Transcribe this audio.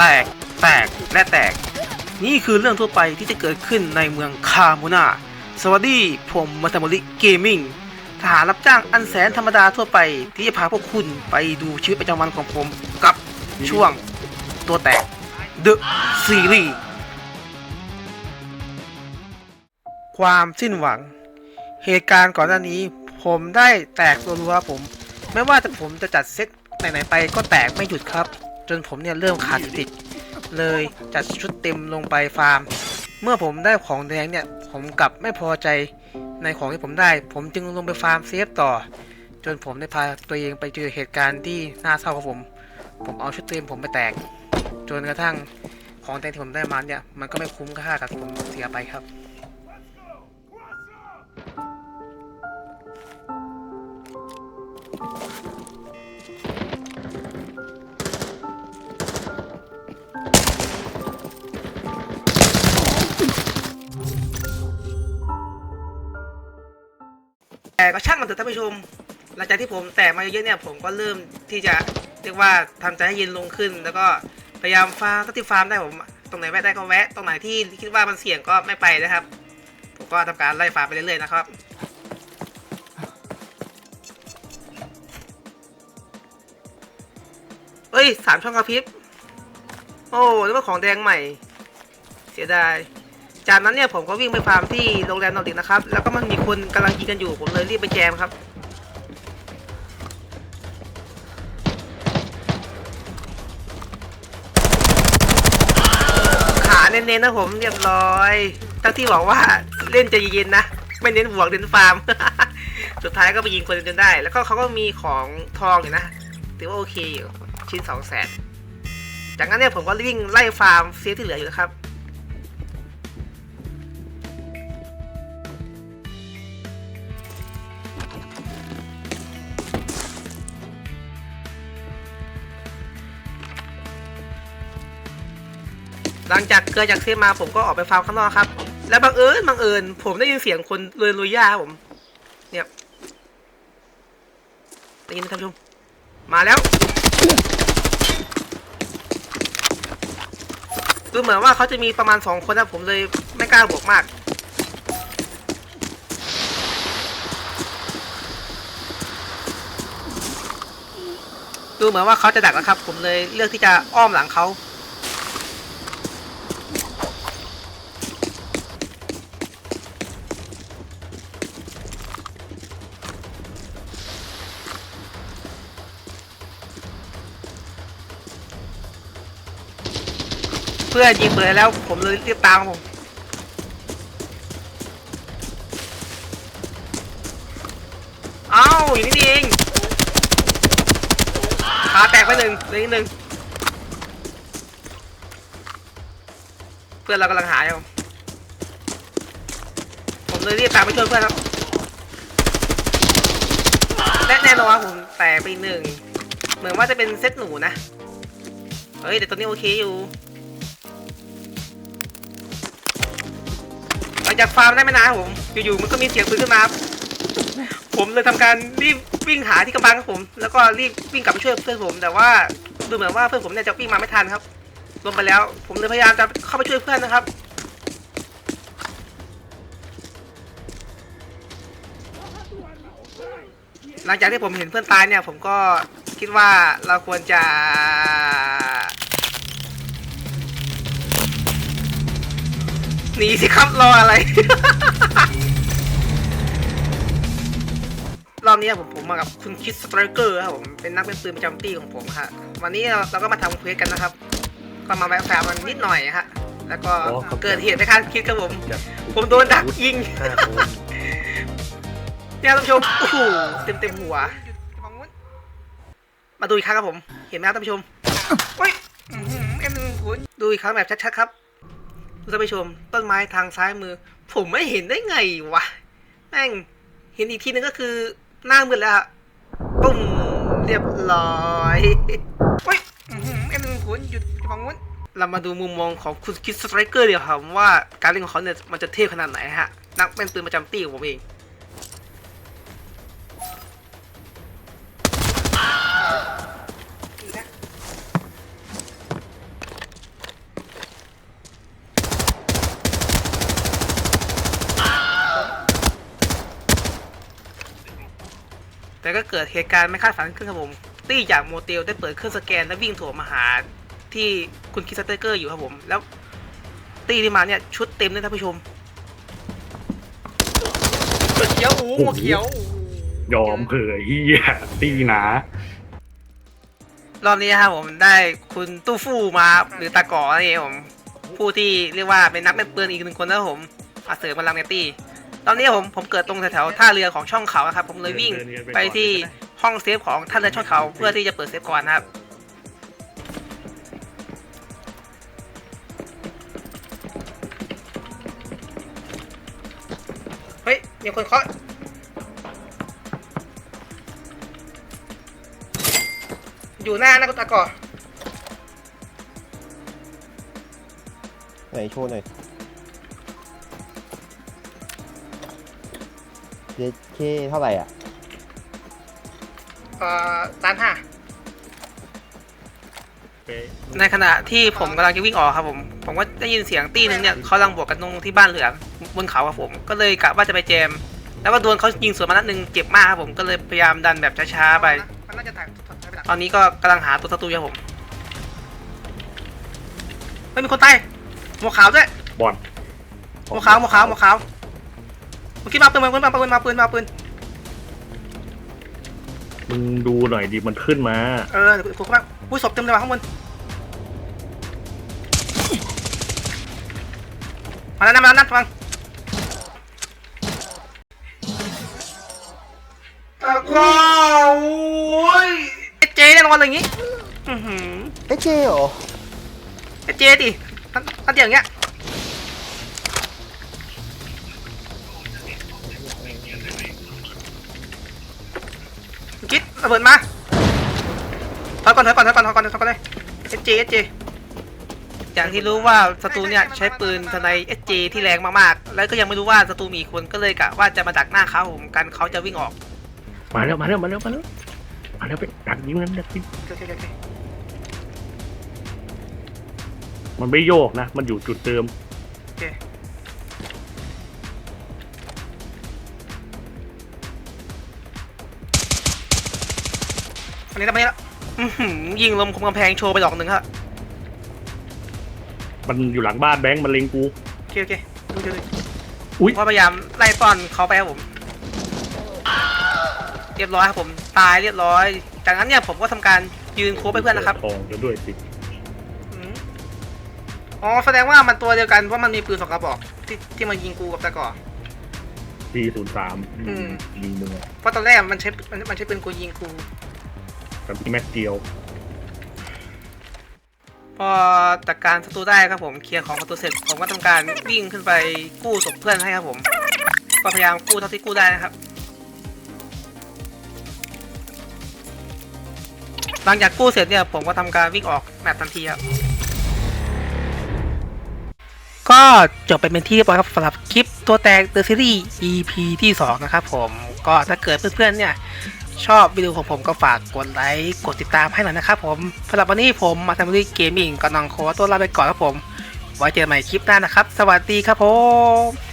แตก แตก และแตก นี่คือเรื่องทั่วไปที่จะเกิดขึ้นในเมืองคาโมนาสวัสดี ผมมาตามริเกมมิ่งทหารรับจ้างอันแสนธรรมดาทั่วไป ที่จะพาพวกคุณไปดูชีวิตประจำวันของผมกับช่วงตัวแตก The Series ความสิ้นหวัง เหตุการณ์ก่อนหน้านี้ผมได้แตกรัวผม ไม่ว่าจะผมจะจัดเซตไหนๆไปก็แตกไม่หยุดครับ จนผมเนี่ยเริ่มขาดสติเลยจัดชุดเต็มลงไปฟาร์ม เมื่อผมได้ของแดงเนี่ย ผมกลับไม่พอใจในของที่ผมได้ ผมจึงลงไปฟาร์มเซฟต่อ จนผมได้พาตัวเองไปเจอเหตุการณ์ที่น่าเศร้าของผม ผมเอาชุดเต็มผมไปแตก จนกระทั่งของแดงที่ผมได้มาเนี่ย มันก็ไม่คุ้มค่ากับผมเสียไปครับ แต่ก็ช่างมันเถอะท่านผู้ชม หลังจากที่ผมแตกมาเยอะๆเนี่ยผมก็เริ่มที่จะเรียกว่าทำใจให้เย็นลงขึ้น แล้วก็พยายามฟาร์มก็ที่ฟาร์มได้ผมตรงไหนแวะได้ก็แวะตรงไหนที่คิดว่ามันเสี่ยงก็ไม่ไปนะครับ ผมก็ทำการไล่ฟาร์มไปเรื่อยๆนะครับเอ้ยสามช่องกระพริบโอ้นี่ว่าของแดงใหม่ เสียดาย จากนั้นเนี่ยผมก็วิ่งไปฟาร์มที่โรงแรมนอร์ดิกนะครับ แล้วก็มันมีคนกำลังยิงกันอยู่ ผมเลยรีบไปแจมครับ ขาเน้นๆนะผมเรียบร้อยทั้งที่บอกว่าเล่นใจเย็นๆนะ ไม่เน้นบวกเน้นฟาร์ม สุดท้ายก็ไปยิงคนจนได้ แล้วก็เขาก็มีของทองอยู่นะ ถือว่าโอเคอยู่ชิ้นสองแสนจากนั้นเนี่ยผมก็วิ่งไล่ฟาร์มเซฟที่เหลืออยู่นะครับ หลังจากเกิดจากเซมาผมก็ออกไปฟาร์มข้างนอกครับ แล้วบังเอิญบังเอิญผมได้ยินเสียงคนเรือนลุยหญ้าผม เนี่ยได้ยินไหมท่านผู้ชมมาแล้วดูเหมือนว่าเขาจะมีประมาณสองคนนะผมเลยไม่กล้าบวกมากดูเหมือนว่าเขาจะดักนะครับ ผมเลยเลือกที่จะอ้อมหลังเขา พื่อนยิงเปิดแล้วผมเลยรีบตามผมเอ้าอย่างนี้เองขาแตกไปหนึ่งเหลยหนึ่งเพื่อนเรากำลังหาอยู่ผมเลยรีบตามไปช่วยเพื่อนครับและแน่นอนว่าผมแตกไปหนึ่งเหมือนว่าจะเป็นเซตหนูนะ เฮ้ยแต่ตัวนี้โอเคอยู่ ลังจากฟาร์มได้ไม่นานผม อยู่ๆมันก็มีเสียงปืนขึ้นมาผมเลยทำการรีบวิ่งหาที่กำบังครับผม แล้วก็รีบวิ่งกลับไปช่วยเพื่อนผม แต่ว่าดูเหมือนว่าเพื่อนผมเนี่ยจะวิ่งมาไม่ทันครับลงไปแล้ว ผมเลยพยายามจะเข้าไปช่วยเพื่อนนะครับหลังจากที่ผมเห็นเพื่อนตายเนี่ย ผมก็คิดว่าเราควรจะ หนีสิครับรออะไร รอบนี้ผมผมมากับคุณคิดสไตรเกอร์ครับผมเป็นนักเป็นปืนประจำตีของผมฮะวันนี้เราเราก็มาทำเควสกันนะครับ ก็มาแวะแฟร์มันนิดหน่อยฮะแล้วก็โอ้ครับ เกิดเหตุไม่คาดคิดครับผม แบบผมโดนดักยิงห้าคนเนี่ยท่านผู้ชม โอ้โห เต็มเต็มหัว มาดูอีกครั้งครับผม เห็นไหมครับท่านผู้ชมเฮ้ยอื้อหือเอ็มหนึ่งศูนย์ดูอีกครั้งแบบชัดๆครับดู ท่านผู้ชมต้นไม้ทางซ้ายมือ ผมไม่เห็นได้ไงวะแม่งเห็นอีกทีนึงก็คือหน้ามืดแล้วปุ้มเรียบร้อยเฮ้ยเอ็มหนึ่งศูนหยุดฝั่งนู้นเรามาดูมุมมองของคุณคิดสไตรเกอร์เดี๋ยวครับว่าการเล่นของเขาเนี่ยมันจะเทพขนาดไหนฮะนักเป็นปืนประจำตีของผมเอง แต่ก็เกิดเหตุการณ์ไม่คาดฝันขึ้นครับผม ตี้จากโมเตลได้เปิดเครื่องสแกนและวิ่งโถมมาหาที่คุณคิสเตอร์เกอร์อยู่ครับผม แล้วตี้ที่มาเนี่ยชุดเต็มเลยท่านผู้ชมหัวเขียวอู้หัวเขียวอู้ยอมเผยเฮียตีหนารอบนี้นะครับผมได้คุณตู้ฟู่มาหรือตาก่อนั่นเองครับผมผู้ที่เรียกว่าเป็นนักเป็นปืนอีกหนึ่งคนนะครับผมมาเสริมพลังในตี้ ตอนนี้ผมผมเกิดตรงแถวๆท่าเรือของช่องเขานะครับ ผมเลยวิ่งไปที่ห้องเซฟของท่านเรือช่องเขาเพื่อที่จะเปิดเซฟก่อนนะครับเฮ้ยมีคนเคาะอยู่หน้าหน้ากุตาก่อไหนโชว์หน่อย เจเคเท่าไหร่อะเอ่อล้านห้าเป๊ะในขณะที่ผมกำลังจะวิ่งออกครับผม ผมก็ได้ยินเสียงตี้หนึงเนี่ยเขากำลังบวกกันตรงที่บ้านเหลืองบนเขาครับผม ก็เลยกะว่าจะไปแจม แล้วก็โดนเขายิงสวนมานัดหนึ่งเจ็บมากครับผม ก็เลยพยายามดันแบบช้าๆไปตอนนี้ก็กำลังหาตัวศัตรูอยู่ครับผมไม่มีคนตายหมวกขาวด้วยบอลหมวกขาวหมวกขาวหมวกขาว เมื่อกี้มาปืนมาปืนมาปืนมาปืนมาปืนมึงดูหน่อยดิมันขึ้นมา เออเดี๋ยวกูเข้ามาอุ้ยศพเต็มเลยว่ะข้างบนมาแล้วนะมาแล้วนะฟังตะกร้าโอ้ยเอเจแน่นอนเลยอย่างงี้ อือหือเอ๊ะเจเหรอ เอเจดิท่านท่านเดียวอย่างเงี้ย ระเบิดมาถอยก่อนถอยก่อนถอยก่อนถอยก่อนถอยก่อนเลยเอเจเอเจอย่างที่รู้ว่าศัตรูเนี่ยใช้ปืนทนายเอเจที่แรงมากๆ แล้วก็ยังไม่รู้ว่าศัตรูมีคนก็เลยกะว่าจะมาดักหน้าเขาผมกันเขาจะวิ่งออกมาแล้วมาแล้วมาแล้วมาแล้วมาแล้วไปดักยิงนั้นดักยิงโอเคโอเคโอเคมันไม่โยกนะ มันอยู่จุดเดิม นนี้ทำไมละอื้อหือยิงลมคมกำแพงโชว์ไปดอกหนึ่งครับมันอยู่หลังบ้านแบงค์มันเล็งกู โอเคโอเคดูดูดูอุ๊ย ผมก็พยายามไล่ต้อนเขาไปครับผม เรียบร้อยครับผม ตายเรียบร้อย จากนั้นเนี่ยผมก็ทำการยืนโค้งไปเพื่อนนะครับ ทองจะด้วยสิอืมอ๋อแสดงว่ามันตัวเดียวกันเพราะมันมีปืนสองกระบอกที่ที่มันยิงกูกับตะก่อทีศูนย์สามอืม ยิงมึงอะเพราะตอนแรกมันใช้มันมันใช้ปืนกูยิงกูับที่แม็กเดียว พอจัดการศัตรูได้ครับผมเคลียร์ของศัตรูเสร็จผมก็ทำการวิ่งขึ้นไปกู้ศพเพื่อนให้ครับผม ก็พยายามกู้เท่าที่กู้ได้นะครับ หลังจากกู้เสร็จเนี่ยผมก็ทำการวิ่งออกแมปทันทีครับ ก็จบไปเป็นที่เรียบร้อยครับสำหรับคลิปตัวแตก The Series EP ที่ 2 นะครับผมก็ถ้าเกิดเพื่อนๆเนี่ย ชอบวิดีโอของผมก็ฝากกดไลค์กดติดตามให้หน่อยนะครับผมสำหรับวันนี้ผมมาทำรีเกมมิ่งก็น้องขอตัวลาไปก่อนครับผม ไว้เจอกันใหม่คลิปหน้านะครับ สวัสดีครับผม